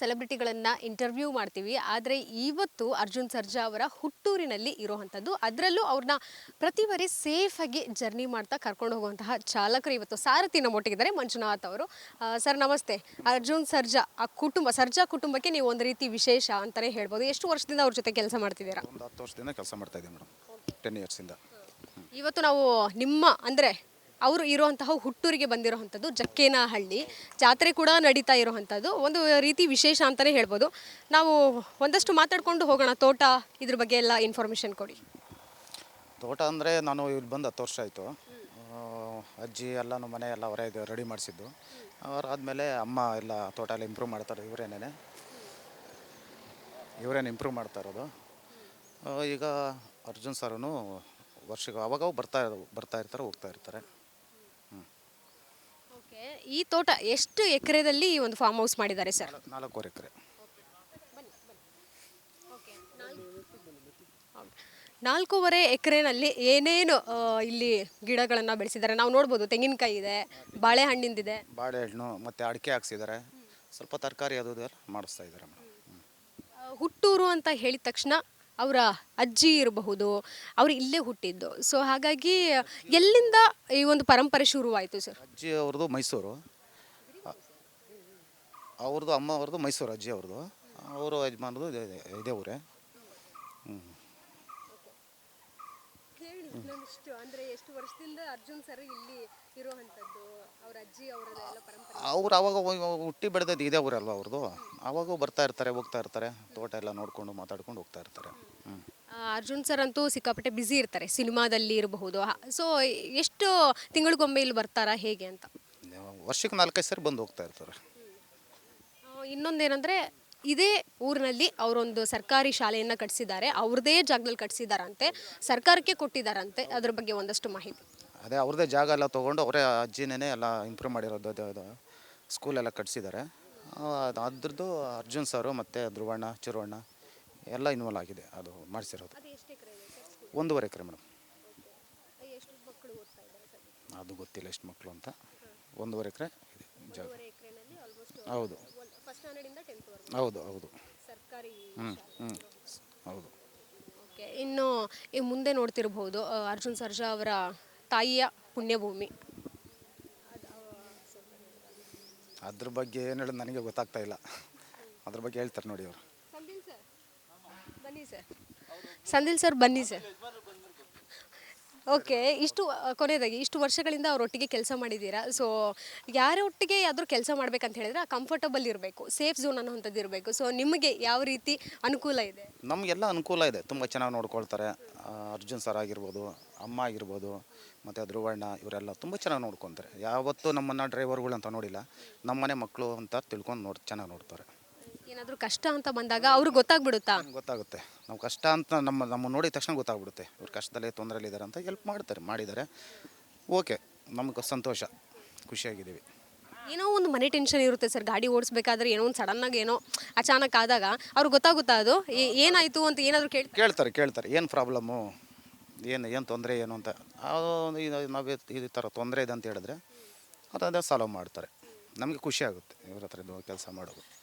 ಸೆಲೆಬ್ರಿಟಿಗಳನ್ನು interview ಮಾಡ್ತೀವಿ. ಆದರೆ ಇವತ್ತು ಅರ್ಜುನ್ ಸರ್ಜಾ ಅವರ ಹುಟ್ಟೂರಿನಲ್ಲಿ ಇರೋವಂಥದ್ದು. ಅದರಲ್ಲೂ ಅವ್ರನ್ನ ಪ್ರತಿ ಬಾರಿ ಸೇಫಾಗಿ ಜರ್ನಿ ಮಾಡ್ತಾ ಕರ್ಕೊಂಡು ಹೋಗುವಂತಹ ಚಾಲಕರು ಇವತ್ತು ಸಾರಥಿ ನಮ್ಮೊಟ್ಟಿಗಿದ್ದಾರೆ ಮಂಜುನಾಥ್ ಅವರು. ಸರ್ ನಮಸ್ತೆ. ಅರ್ಜುನ್ ಸರ್ಜಾ ಆ ಕುಟುಂಬ ಸರ್ಜಾ ಕುಟುಂಬಕ್ಕೆ ನೀವು ಒಂದು ರೀತಿ ವಿಶೇಷ ಅಂತಲೇ ಹೇಳ್ಬೋದು. ಎಷ್ಟು ವರ್ಷದಿಂದ ಅವ್ರ ಜೊತೆ ಕೆಲಸ ಮಾಡ್ತಿದ್ದೀರಾ? ಒಂದು ಹತ್ತು ವರ್ಷದಿಂದ ಕೆಲಸ ಮಾಡ್ತಾ ಇದ್ದೀನಿ ಮೇಡಮ್. ಟೆನ್ ಇಯರ್ಸಿಂದ ಇವತ್ತು ನಾವು ನಿಮ್ಮ ಅಂದರೆ ಅವರು ಇರುವಂತಹ ಹುಟ್ಟೂರಿಗೆ ಬಂದಿರೋವಂಥದ್ದು ಜಕ್ಕೇನಹಳ್ಳಿ. ಜಾತ್ರೆ ಕೂಡ ನಡೀತಾ ಇರುವಂಥದ್ದು. ಒಂದು ರೀತಿ ವಿಶೇಷ ಅಂತಲೇ ಹೇಳ್ಬೋದು. ನಾವು ಒಂದಷ್ಟು ಮಾತಾಡ್ಕೊಂಡು ಹೋಗೋಣ. ತೋಟ ಇದ್ರ ಬಗ್ಗೆ ಎಲ್ಲ ಇನ್ಫಾರ್ಮೇಷನ್ ಕೊಡಿ. ತೋಟ ಅಂದರೆ ನಾನು ಇಲ್ಲಿ ಬಂದು ಹತ್ತು ವರ್ಷ ಆಯಿತು. ಅಜ್ಜಿ ಎಲ್ಲ ನಮ್ಮ ಮನೆ ಎಲ್ಲ ಅವರೇ ರೆಡಿ ಮಾಡಿಸಿದ್ದು. ಅವರಾದಮೇಲೆ ಅಮ್ಮ ಎಲ್ಲ ತೋಟ ಎಲ್ಲ ಇಂಪ್ರೂವ್ ಮಾಡ್ತಾರೆ. ಇವರೇನೇ ಇವರೇನು ಇಂಪ್ರೂವ್ ಮಾಡ್ತಾ ಇರೋದು. ಈಗ ಅರ್ಜುನ್ ಸರೂ ವರ್ಷಕ್ಕೆ ಅವಾಗ ಬರ್ತಾ ಬರ್ತಾ ಇರ್ತಾರೆ, ಹೋಗ್ತಾ ಇರ್ತಾರೆ. ಓಕೆ ಈ ತೋಟ ಎಷ್ಟು ಎಕರೆದಲ್ಲಿ ಈ ಒಂದು ಫಾರ್ಮ್ ಹೌಸ್ ಮಾಡಿದ್ದಾರೆ ಸರ್ ನಾಲ್ಕೂವರೆ ಎಕರೆ. ನಾಲ್ಕೂವರೆ ಎಕರೆನಲ್ಲಿ ಏನೇನು ಆ, ಇಲ್ಲಿ ಗಿಡಗಳನ್ನು ಬೆಳೆಸಿದ್ದಾರೆ? ನಾವು ನೋಡ್ಬೋದು ತೆಂಗಿನಕಾಯಿ ಇದೆ ಬಾಳೆಹಣ್ಣಿಂದಿದೆ. ಬಾಳೆಹಣ್ಣು ಮತ್ತು ಅಡಿಕೆ ಹಾಕ್ಸಿದ್ದಾರೆ. ಸ್ವಲ್ಪ ತರಕಾರಿ ಅದು ಇದು ಎಲ್ಲ ಮಾಡಿಸ್ತಾ ಇದ್ದಾರೆ ಮೇಡಮ್. ಆ, ಹುಟ್ಟೂರು ಅಂತ ಹೇಳಿದ ತಕ್ಷಣ ಅವರ ಅಜ್ಜಿ ಇರಬಹುದು, ಅವರು ಇಲ್ಲೇ ಹುಟ್ಟಿದ್ದು. ಸೊ ಹಾಗಾಗಿ ಎಲ್ಲಿಂದ ಈ ಒಂದು ಪರಂಪರೆ ಶುರುವಾಯಿತು ಸರ್ ಅಜ್ಜಿ ಅವ್ರದ್ದು ಮೈಸೂರು. ಅವ್ರದ್ದು ಅಮ್ಮ ಅವ್ರದ್ದು ಮೈಸೂರು, ಅಜ್ಜಿ ಅವ್ರದ್ದು. ಅವರು ಯಜಮಾನದು ಇದೇ ಊರೇ. ಹ್ಞೂ ಅಂದ್ರೆ ಎಷ್ಟು ವರ್ಷದಿಂದ ಅರ್ಜುನ್ ಸರ್ ಇಲ್ಲಿ ಇರುವಂತದ್ದು? ಅವ್ರ ಅಜ್ಜಿ ಪರಂಪರೆ? ಅವ್ರು ಅವಾಗ ಹುಟ್ಟಿ ಬೆಳೆದದ್ದು ಇದೇ ಊರಲ್ವ ಅವ್ರದ್ದು ಅವಾಗ ಬರ್ತಾ ಇರ್ತಾರೆ ಹೋಗ್ತಾ ಇರ್ತಾರೆ ತೋಟ ಎಲ್ಲ ನೋಡ್ಕೊಂಡು ಮಾತಾಡ್ಕೊಂಡು ಹೋಗ್ತಾ ಇರ್ತಾರೆ. ಹ್ಞೂ ಅರ್ಜುನ್ ಸರ್ ಅಂತೂ ಸಿಕ್ಕಾಪಟ್ಟೆ ಬ್ಯುಸಿ ಇರ್ತಾರೆ ಸಿನಿಮಾದಲ್ಲಿ ಇರಬಹುದು. ಸೊ ಎಷ್ಟು ತಿಂಗಳಿಗೊಮ್ಮೆ ಇಲ್ಲಿ ಬರ್ತಾರಾ ಹೇಗೆ ಅಂತ? ವರ್ಷಕ್ಕೆ ನಾಲ್ಕೈದು ಸರಿ ಬಂದು ಹೋಗ್ತಾ ಇರ್ತಾರೆ. ಆ, ಇನ್ನೊಂದೇನಂದ್ರೆ ಇದೇ ಊರಿನಲ್ಲಿ ಅವರೊಂದು ಸರ್ಕಾರಿ ಶಾಲೆಯನ್ನು ಕಟ್ಟಿಸಿದ್ದಾರೆ ಅವ್ರದೇ ಜಾಗದಲ್ಲಿ ಕಟ್ಟಿಸಿದಾರಂತೆ ಸರ್ಕಾರಕ್ಕೆ ಕೊಟ್ಟಿದ್ದಾರಂತೆ ಅದ್ರ ಬಗ್ಗೆ ಒಂದಷ್ಟು ಮಾಹಿತಿ. ಅದೇ ಅವ್ರದ್ದೇ ಜಾಗ ಎಲ್ಲ ತೊಗೊಂಡು ಅವರೇ ಅಜ್ಜಿನೇ ಎಲ್ಲ ಇಂಪ್ರೂವ್ ಮಾಡಿರೋದು ಅದು ಅದು ಸ್ಕೂಲೆಲ್ಲ ಅದು ಅದ್ರದ್ದು ಅರ್ಜುನ್ ಸರು ಮತ್ತು ಧ್ರುವಣ್ಣ ಚಿರುವಣ್ಣ ಎಲ್ಲ ಇನ್ವಾಲ್ವ್ ಆಗಿದೆ ಅದು ಮಾಡಿಸಿರೋದು. ಒಂದೂವರೆ ಎಕರೆ ಮೇಡಮ್. ಅದು ಗೊತ್ತಿಲ್ಲ ಎಷ್ಟು ಮಕ್ಕಳು ಅಂತ. ಒಂದೂವರೆ ಎಕರೆ ಇದೆ ಜಾಗ. ಹೌದು. ಹೌದು ಹೌದು. ಸರ್ಕಾರಿ ಹ್ಞೂ ಹೌದು. ಓಕೆ ಇನ್ನು ಈ ಮುಂದೆ ನೋಡ್ತಿರಬಹುದು ಆ, ಅರ್ಜುನ್ ಸರ್ಜಾ ಅವರ ತಾಯಿಯ ಪುಣ್ಯಭೂಮಿ. ಅದ್ರ ಬಗ್ಗೆ ಏನು ಹೇಳೋದು ನನಗೆ ಗೊತ್ತಾಗ್ತಾ ಇಲ್ಲ. ಅದ್ರ ಬಗ್ಗೆ ಹೇಳ್ತಾರೆ ನೋಡಿ ಅವರು. ಸಂದಿಲ್ ಸರ್ ಬನ್ನಿ ಸರ್. ಸಂದಿಲ್ ಸರ್ ಬನ್ನಿ ಸರ್. ಓಕೆ ಇಷ್ಟು ಆ, ಕೊನೆಯದಾಗಿ ಇಷ್ಟು ವರ್ಷಗಳಿಂದ ಅವರೊಟ್ಟಿಗೆ ಕೆಲಸ ಮಾಡಿದ್ದೀರಾ? ಸೊ ಯಾರ ಒಟ್ಟಿಗೆ ಯಾವ್ದಾದ್ರು ಕೆಲಸ ಮಾಡ್ಬೇಕಂತ ಹೇಳಿದ್ರೆ ಕಂಫರ್ಟಬಲ್ ಇರಬೇಕು ಸೇಫ್ ಝೋನ್ ಅನ್ನೋಂಥದ್ದು ಇರಬೇಕು. ಸೊ ನಿಮಗೆ ಯಾವ ರೀತಿ ಅನುಕೂಲ ಇದೆ? ನಮಗೆಲ್ಲ ಅನುಕೂಲ ಇದೆ. ತುಂಬ ಚೆನ್ನಾಗಿ ನೋಡ್ಕೊಳ್ತಾರೆ. ಆ, ಅರ್ಜುನ್ ಸರ್ ಆಗಿರ್ಬೋದು ಅಮ್ಮ ಆಗಿರ್ಬೋದು ಮತ್ತು ಧ್ರುವಣ್ಣ ಇವರೆಲ್ಲ ತುಂಬ ಚೆನ್ನಾಗಿ ನೋಡ್ಕೊತಾರೆ. ಯಾವತ್ತೂ ನಮ್ಮನ್ನು ಡ್ರೈವರ್ಗಳು ಅಂತ ನೋಡಿಲ್ಲ. ನಮ್ಮನೆ ಮಕ್ಕಳು ಅಂತ ತಿಳ್ಕೊಂಡು ನೋಡಿ ಚೆನ್ನಾಗಿ ನೋಡ್ತಾರೆ. ಏನಾದರೂ ಕಷ್ಟ ಅಂತ ಬಂದಾಗ ಅವ್ರಿಗೆ ಗೊತ್ತಾಗ್ಬಿಡುತ್ತಾ? ಗೊತ್ತಾಗುತ್ತೆ. ನಾವು ಕಷ್ಟ ಅಂತ ನಮ್ಮ ನಮ್ಮ ನೋಡಿದ ತಕ್ಷಣ ಗೊತ್ತಾಗ್ಬಿಡುತ್ತೆ. ಇವ್ರು ಕಷ್ಟದಲ್ಲೇ ತೊಂದರೆಯಲ್ಲಿದ್ದಾರೆ ಅಂತ ಹೆಲ್ಪ್ ಮಾಡ್ತಾರೆ ಮಾಡಿದ್ದಾರೆ. ಓಕೆ ನಮಗೆ ಸಂತೋಷ ಖುಷಿಯಾಗಿದ್ದೀವಿ. ಏನೋ ಒಂದು ಮನೆ ಟೆನ್ಷನ್ ಇರುತ್ತೆ ಸರ್ ಗಾಡಿ ಓಡಿಸ್ಬೇಕಾದ್ರೆ ಏನೋ ಒಂದು ಸಡನ್ನಾಗಿ ಏನೋ ಅಚಾನಕ್ ಆದಾಗ ಅವ್ರಿಗೆ ಗೊತ್ತಾಗುತ್ತಾ ಅದು? ಏ- ಏನಾಯ್ತು ಅಂತ ಏನಾದರೂ ಕೇಳಿ ಕೇಳ್ತಾರೆ ಕೇಳ್ತಾರೆ. ಏನು ಪ್ರಾಬ್ಲಮ್ಮು ಏನು ಏನು ತೊಂದರೆ ಏನು ಅಂತ. ಅದು ಇದು ನಾವು ಈ ಥರ ತೊಂದರೆ ಇದೆ ಅಂತ ಹೇಳಿದ್ರೆ ಅದೇ ಸಾಲ್ವ್ ಮಾಡ್ತಾರೆ. ನಮಗೆ ಖುಷಿ ಆಗುತ್ತೆ ಇವ್ರ ಹತ್ರ ಇದು ಕೆಲಸ ಮಾಡೋದು.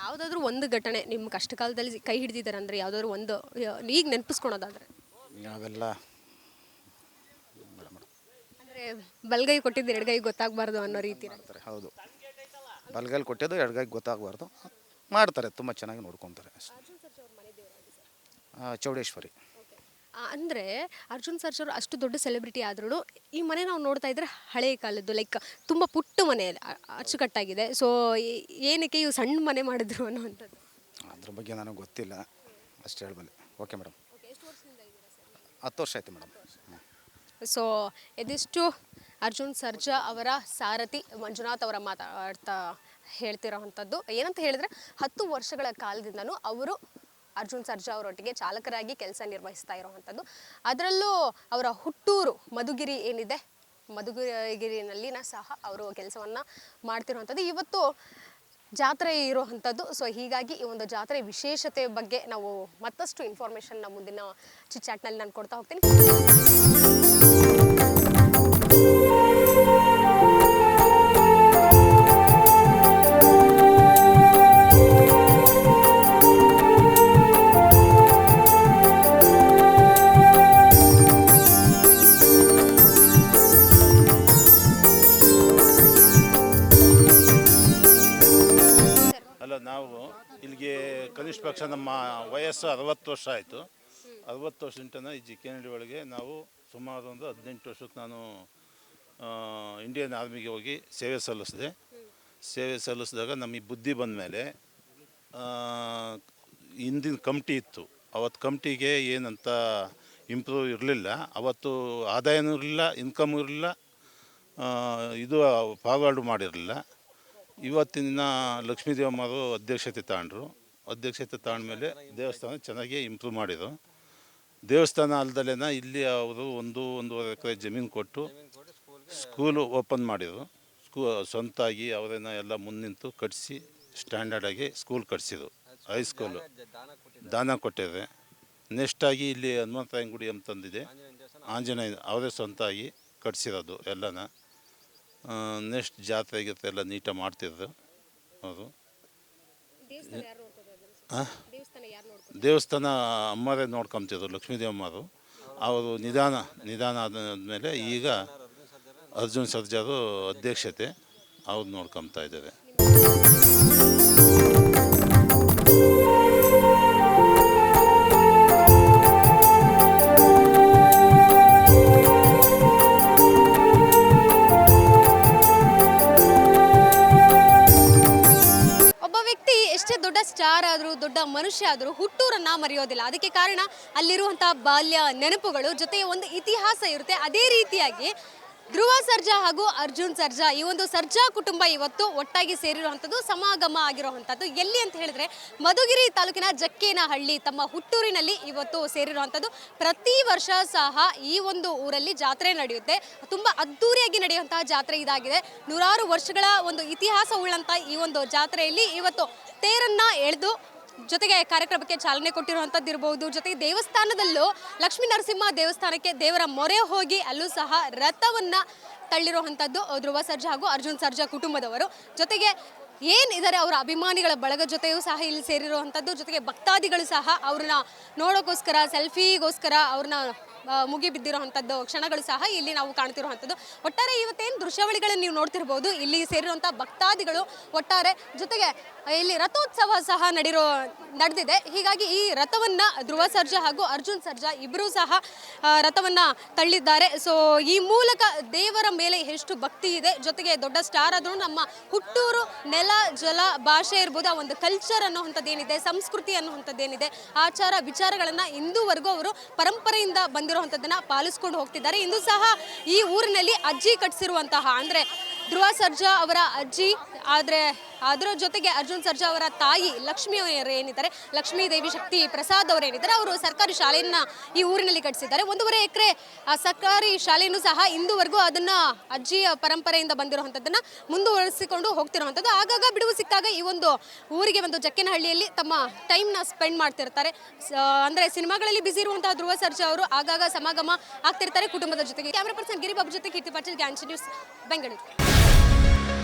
ಯಾವುದಾದ್ರೂ ಒಂದು ಘಟನೆ ನಿಮ್ಮ ಕಷ್ಟ ಕಾಲದಲ್ಲಿ ಕೈ ಹಿಡಿದಿದ್ದಾರೆ ಅಂದರೆ ಯಾವುದಾದ್ರು ಒಂದು ಈಗ ನೆನಪಿಸ್ಕೊಳೋದಾದ್ರೆ? ಮೇಡಮ್ ಅಂದರೆ ಬಲ್ಗೈ ಕೊಟ್ಟಿದ್ದು ಎಡಗೈ ಗೊತ್ತಾಗಬಾರ್ದು ಅನ್ನೋ ರೀತಿ. ಮಾಡ್ತಾರೆ ಹೌದು. ಬಲ್ಗೈಲಿ ಕೊಟ್ಟಿದ್ದು ಎಡಗೈ ಗೊತ್ತಾಗಬಾರ್ದು. ಮಾಡ್ತಾರೆ ತುಂಬ ಚೆನ್ನಾಗಿ ನೋಡ್ಕೊತಾರೆ ಚೌಡೇಶ್ವರಿ. ಅಂದರೆ ಅರ್ಜುನ್ ಸರ್ಜ್ ಅವರು ಅಷ್ಟು ದೊಡ್ಡ ಸೆಲೆಬ್ರಿಟಿ ಆದ್ರೂ ಈ ಮನೆ ನಾವು ನೋಡ್ತಾ ಇದ್ರೆ ಹಳೆಯ ಕಾಲದ್ದು ಲೈಕ್ ತುಂಬ ಪುಟ್ಟ ಮನೆ ಅಚ್ಚುಕಟ್ಟಾಗಿದೆ. ಸೊ ಏನಕ್ಕೆ ಇವು ಸಣ್ಣ ಮನೆ ಮಾಡಿದ್ರು ಅನ್ನೋವಂಥದ್ದು? ಅದ್ರ ಬಗ್ಗೆ ನನಗೆ ಗೊತ್ತಿಲ್ಲ ಅಷ್ಟು ಹೇಳಬಲ್ಲೆ. ಓಕೆ ಮೇಡಮ್ ಹತ್ತು ವರ್ಷ ಆಯ್ತು ಮೇಡಮ್ ಸೊ ಇದಿಷ್ಟು ಅರ್ಜುನ್ ಸರ್ಜಾ ಅವರ ಸಾರಥಿ ಮಂಜುನಾಥ್ ಅವರ ಮಾತಾಡ್ತಾ ಹೇಳ್ತಿರೋವಂಥದ್ದು. ಏನಂತ ಹೇಳಿದ್ರೆ ಹತ್ತು ವರ್ಷಗಳ ಕಾಲದಿಂದನೂ ಅವರು ಅರ್ಜುನ್ ಸರ್ಜಾ ಅವರೊಟ್ಟಿಗೆ ಚಾಲಕರಾಗಿ ಕೆಲಸ ನಿರ್ವಹಿಸ್ತಾ ಇರುವಂಥದ್ದು. ಅದರಲ್ಲೂ ಅವರ ಹುಟ್ಟೂರು ಮಧುಗಿರಿ ಏನಿದೆ ಮಧುಗಿರಿಗಿರಿನಲ್ಲಿನ ಸಹ ಅವರು ಕೆಲಸವನ್ನು ಮಾಡ್ತಿರುವಂಥದ್ದು. ಇವತ್ತು ಜಾತ್ರೆ ಇರುವಂಥದ್ದು. ಸೊ ಹೀಗಾಗಿ ಈ ಒಂದು ಜಾತ್ರೆ ವಿಶೇಷತೆ ಬಗ್ಗೆ ನಾವು ಮತ್ತಷ್ಟು ಇನ್ಫಾರ್ಮೇಷನ್ನ ಮುಂದಿನ ಚಿಚಾಟ್ನಲ್ಲಿ ನಾನು ಕೊಡ್ತಾ ಹೋಗ್ತೀನಿ. ವಯಸ್ಸು ಅರವತ್ತು ವರ್ಷ ಆಯಿತು. ಅರವತ್ತು ವರ್ಷದಿಂದ ಈ ಜಿಕ್ಕೇನಹಳ್ಳಿ ಒಳಗೆ ನಾವು ಸುಮಾರು ಒಂದು ಹದಿನೆಂಟು ವರ್ಷಕ್ಕೆ ನಾನು ಇಂಡಿಯನ್ ಆರ್ಮಿಗೆ ಹೋಗಿ ಸೇವೆ ಸಲ್ಲಿಸಿದೆ. ಸೇವೆ ಸಲ್ಲಿಸಿದಾಗ ನಮಗೆ ಬುದ್ಧಿ ಬಂದ ಮೇಲೆ ಹಿಂದಿನ ಕಮಿಟಿ ಇತ್ತು. ಅವತ್ತು ಕಮಿಟಿಗೆ ಏನಂತ ಇಂಪ್ರೂವ್ ಇರಲಿಲ್ಲ. ಅವತ್ತು ಆದಾಯನೂ ಇರಲಿಲ್ಲ ಇನ್ಕಮ್ ಇರಲಿಲ್ಲ ಇದು ಫಾರ್ವರ್ಡ್ ಮಾಡಿರಲಿಲ್ಲ. ಇವತ್ತಿನ ಲಕ್ಷ್ಮೀದೇವಮ್ಮರು ಅಧ್ಯಕ್ಷತೆ ತಗೊಂಡ್ರು ಅಧ್ಯಕ್ಷತೆ ತಾಂಡ್ಮೇಲೆ ದೇವಸ್ಥಾನ ಚೆನ್ನಾಗಿ ಇಂಪ್ರೂವ್ ಮಾಡಿದರು ದೇವಸ್ಥಾನ ಅಲ್ದಲೇನ ಇಲ್ಲಿ ಅವರು ಒಂದು, ಒಂದೂವರೆ ಎಕರೆ ಜಮೀನು ಕೊಟ್ಟು ಸ್ಕೂಲು ಓಪನ್ ಮಾಡಿದರು ಸ್ಕೂ ಸ್ವಂತಾಗಿ ಅವರೇನ ಎಲ್ಲ ಮುನ್ನಿಂತು ಕಟ್ಟಿಸಿ ಸ್ಟ್ಯಾಂಡರ್ಡಾಗಿ ಸ್ಕೂಲ್ ಕಟ್ಸಿದ್ರು ಹೈಸ್ಕೂಲು ದಾನ ಕೊಟ್ಟಿದ್ದಾರೆ ನೆಕ್ಸ್ಟಾಗಿ ಇಲ್ಲಿ ಹನುಮಂತರಾಯನ ಗುಡಿ ಅಂತಂದಿದೆ ಆಂಜನೇಯ ಅವರೇ ಸ್ವಂತಾಗಿ ಕಟ್ಸಿರೋದು ಎಲ್ಲನ. ನೆಕ್ಸ್ಟ್ ಜಾತ್ರೆಗೆ ಎಲ್ಲ ನೀಟಾಗಿ ಮಾಡ್ತಿದ್ರು ಅವರು ದೇವಸ್ಥಾನ ಅಮ್ಮರೇ ನೋಡ್ಕೊಂತಿದ್ರು ಲಕ್ಷ್ಮೀದೇವಮ್ಮರು ಅವರು ನಿಧಾನ ನಿಧಾನ ಆದಮೇಲೆ ಈಗ ಅರ್ಜುನ್ ಸರ್ಜಾರು ಅಧ್ಯಕ್ಷತೆ ಅವ್ರು ನೋಡ್ಕೊತಾ ಇದ್ದಾರೆ. ದೊಡ್ಡ ಸ್ಟಾರ್ ಆದರೂ, ದೊಡ್ಡ ಮನುಷ್ಯ ಆದರೂ ಹುಟ್ಟೂರನ್ನ ಮರೆಯೋದಿಲ್ಲ. ಅದಕ್ಕೆ ಕಾರಣ ಅಲ್ಲಿರುವಂತಹ ಬಾಲ್ಯ ನೆನಪುಗಳು ಜೊತೆಗೆ ಒಂದು ಇತಿಹಾಸ ಇರುತ್ತೆ. ಅದೇ ರೀತಿಯಾಗಿ ಧ್ರುವ ಸರ್ಜಾ ಹಾಗೂ ಅರ್ಜುನ್ ಸರ್ಜಾ, ಈ ಒಂದು ಸರ್ಜಾ ಕುಟುಂಬ ಇವತ್ತು ಒಟ್ಟಾಗಿ ಸೇರಿರುವಂಥದ್ದು, ಸಮಾಗಮ ಆಗಿರುವಂಥದ್ದು. ಎಲ್ಲಿ ಅಂತ ಹೇಳಿದ್ರೆ, ಮಧುಗಿರಿ ತಾಲೂಕಿನ ಜಕ್ಕೇನಹಳ್ಳಿ ತಮ್ಮ ಹುಟ್ಟೂರಿನಲ್ಲಿ ಇವತ್ತು ಸೇರಿರುವಂಥದ್ದು. ಪ್ರತಿ ವರ್ಷ ಸಹ ಈ ಒಂದು ಊರಲ್ಲಿ ಜಾತ್ರೆ ನಡೆಯುತ್ತೆ. ತುಂಬ ಅದ್ಧೂರಿಯಾಗಿ ನಡೆಯುವಂತಹ ಜಾತ್ರೆ ಇದಾಗಿದೆ. ನೂರಾರು ವರ್ಷಗಳ ಒಂದು ಇತಿಹಾಸ ಉಳ್ಳಂತ ಈ ಒಂದು ಜಾತ್ರೆಯಲ್ಲಿ ಇವತ್ತು ತೇರನ್ನ ಎಳೆದು ಜೊತೆಗೆ ಕಾರ್ಯಕ್ರಮಕ್ಕೆ ಚಾಲನೆ ಕೊಟ್ಟಿರುವಂಥದ್ದು ಇರಬಹುದು ಜೊತೆಗೆ ದೇವಸ್ಥಾನದಲ್ಲೂ ಲಕ್ಷ್ಮೀ ನರಸಿಂಹ ದೇವಸ್ಥಾನಕ್ಕೆ ದೇವರ ಮೊರೆ ಹೋಗಿ ಅಲ್ಲೂ ಸಹ ರಥವನ್ನ ತಳ್ಳಿರುವಂಥದ್ದು ಧ್ರುವ ಸರ್ಜಾ ಹಾಗೂ ಅರ್ಜುನ್ ಸರ್ಜಾ ಕುಟುಂಬದವರು. ಜೊತೆಗೆ ಏನಿದ್ದಾರೆ ಅವರ ಅಭಿಮಾನಿಗಳ ಬಳಗ ಜೊತೆಯೂ ಸಹ ಇಲ್ಲಿ ಸೇರಿರುವಂಥದ್ದು. ಜೊತೆಗೆ ಭಕ್ತಾದಿಗಳು ಸಹ ಅವ್ರನ್ನ ನೋಡೋಕ್ಕೋಸ್ಕರ ಸೆಲ್ಫಿಗೋಸ್ಕರ ಅವ್ರನ್ನ ಆ, ಮುಗಿ ಬಿದ್ದಿರುವಂಥದ್ದು ಕ್ಷಣಗಳು ಸಹ ಇಲ್ಲಿ ನಾವು ಕಾಣ್ತಿರುವಂಥದ್ದು ಒಟ್ಟಾರೆ ಇವತ್ತೇನು ದೃಶ್ಯಾವಳಿಗಳನ್ನು ನೀವು ನೋಡ್ತಿರ್ಬೋದು ಇಲ್ಲಿ ಸೇರಿರುವಂಥ ಭಕ್ತಾದಿಗಳು ಒಟ್ಟಾರೆ ಜೊತೆಗೆ ಇಲ್ಲಿ ರಥೋತ್ಸವ ಸಹ ನಡಿರೋ ನಡೆದಿದೆ. ಹೀಗಾಗಿ ಈ ರಥವನ್ನ ಧ್ರುವ ಸರ್ಜಾ ಹಾಗೂ ಅರ್ಜುನ್ ಸರ್ಜಾ ಇಬ್ಬರೂ ಸಹ ರಥವನ್ನು ತಳ್ಳಿದ್ದಾರೆ. ಸೊ ಈ ಮೂಲಕ ದೇವರ ಮೇಲೆ ಎಷ್ಟು ಭಕ್ತಿ ಇದೆ ಜೊತೆಗೆ ದೊಡ್ಡ ಸ್ಟಾರ್ ಆದರೂ ನಮ್ಮ ಹುಟ್ಟೂರು ನೆಲ ಜಲ ಭಾಷೆ ಇರ್ಬೋದು ಆ ಒಂದು ಕಲ್ಚರ್ ಅನ್ನುವಂಥದ್ದೇನಿದೆ ಸಂಸ್ಕೃತಿ ಅನ್ನುವಂಥದ್ದೇನಿದೆ ಆಚಾರ ವಿಚಾರಗಳನ್ನ ಇಂದುವರೆಗೂ ಅವರು ಪರಂಪರೆಯಿಂದ ಬಂದಿರುವಂಥದ್ದನ್ನ ಪಾಲಿಸ್ಕೊಂಡು ಹೋಗ್ತಿದ್ದಾರೆ. ಇಂದು ಸಹ ಈ ಊರಿನಲ್ಲಿ ಅಜ್ಜಿ ಕಟ್ಸಿರುವಂತಹ ಅಂದ್ರೆ ಧ್ರುವ ಸರ್ಜಾ ಅವರ ಅಜ್ಜಿ, ಆದರೆ ಅದರ ಜೊತೆಗೆ ಅರ್ಜುನ್ ಸರ್ಜಾ ಅವರ ತಾಯಿ ಲಕ್ಷ್ಮಿ ಅವರು ಏನಿದ್ದಾರೆ, ಲಕ್ಷ್ಮೀ ದೇವಿ ಶಕ್ತಿ ಪ್ರಸಾದ್ ಅವರು ಏನಿದ್ದಾರೆ, ಅವರು ಸರ್ಕಾರಿ ಶಾಲೆಯನ್ನು ಈ ಊರಿನಲ್ಲಿ ಕಟ್ಟಿಸಿದ್ದಾರೆ. ಒಂದೂವರೆ ಎಕರೆ ಸರ್ಕಾರಿ ಶಾಲೆಯನ್ನು ಸಹ ಇಂದುವರೆಗೂ ಅದನ್ನ ಅಜ್ಜಿಯ ಪರಂಪರೆಯಿಂದ ಬಂದಿರುವಂಥದ್ದನ್ನು ಮುಂದುವರಿಸಿಕೊಂಡು ಹೋಗ್ತಿರುವಂಥದ್ದು. ಆಗಾಗ ಬಿಡುವು ಸಿಕ್ಕಾಗ ಈ ಒಂದು ಊರಿಗೆ ಒಂದು ಜಕ್ಕಿನಹಳ್ಳಿಯಲ್ಲಿ ತಮ್ಮ ಟೈಮ್ನ ಸ್ಪೆಂಡ್ ಮಾಡ್ತಿರ್ತಾರೆ. ಅಂದರೆ ಅಂದ್ರೆ ಸಿನಿಮಾಗಳಲ್ಲಿ ಬಿಸಿ ಇರುವಂತಹ ಧ್ರುವ ಸರ್ಜಾ ಅವರು ಆಗಾಗ ಸಮಾಗಮ ಆಗ್ತಿರ್ತಾರೆ ಕುಟುಂಬದ ಜೊತೆಗೆ. ಕ್ಯಾಮ್ರಾ ಪರ್ಸನ್ ಗಿರಿಬಾಬು ಜೊತೆ Keerthi Patil guarantee news, Bengaluru.